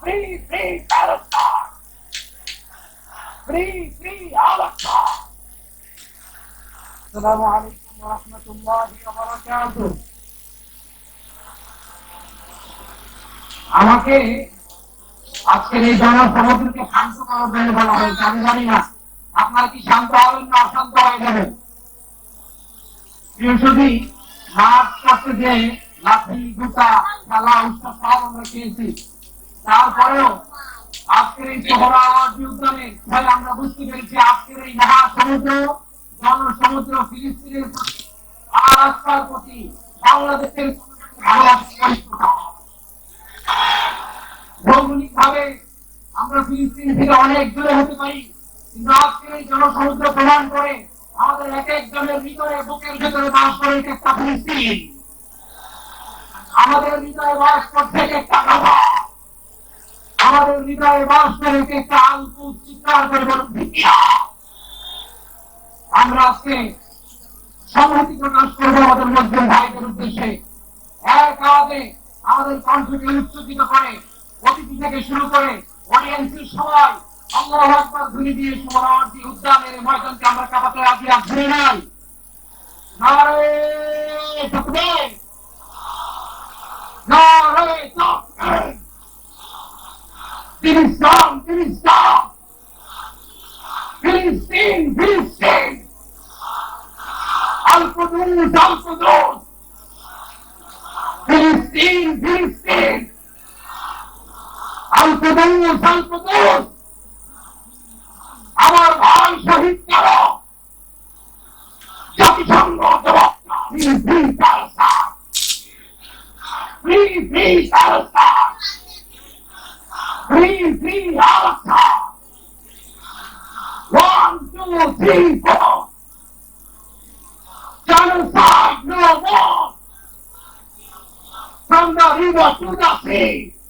Free, free Palestine! Free, free Al-Aqsa! السلام عليكم ورحمة الله وبركاته আমাকে আজকের এই জনসমুদ্রকে শান্ত করার জন্য বলা হয়েছে আমি জানি না আপনারা কি শান্ত হবেন না অশান্ত হয়ে যাবেন প্রিয় সুধী মাছ করতে যে লাঠি গুটা খেলা উৎসব সব আমরা খেয়েছি তারপরেও আজকের এই শহর আওয়াজি উদ্যানে তাহলে আমরা বুঝতে পেরেছি আজকের এই মহাসমুদ্র, জনসমুদ্র, ফিলিস্তিনের আর রাস্তার প্রতি বাংলাদেশের ভৌগোলিক ভাবে আমরা ফিলিস্তিন থেকে অনেক দূরে হতে পারি, কিন্তু আজকের এই জনসমুদ্র প্রমাণ করে আমাদের এক একজনের ভিতরে, বুকের ভেতরে বাস করে একটা ফিলিস্তিন। আমাদের হৃদয়ে বাস করছে একটা আমাদের হৃদয়ে বাস করে চিৎকার করে আমরা আজকে সংহতি প্রকাশ করব আমাদের মধ্যে ভাইদের উদ্দেশ্যে। এক আওয়াজে আমাদের কণ্ঠকে উচ্চকিত করে, অতিথি থেকে শুরু করে অডিয়েন্সের সবাই, আল্লাহ আকবার ধ্বনি দিয়ে সোমরাওয়ার্দী উদ্যানের ময়দানকে আমরা কাপাতে রাজি আছি নাই। নারে নারে তাকবীর ফিলিস্তিন ফিলিস্তিন ফিলিস্তিন আল-কুদুস আল-কুদুস ফিলিস্তিন ফিলিস্তিন আল-কুদুস আল-কুদুস আমার ভাই শহীদ করো জাতিসংঘ জবাব free free Alaska people. Genocide no more. From the river to the sea.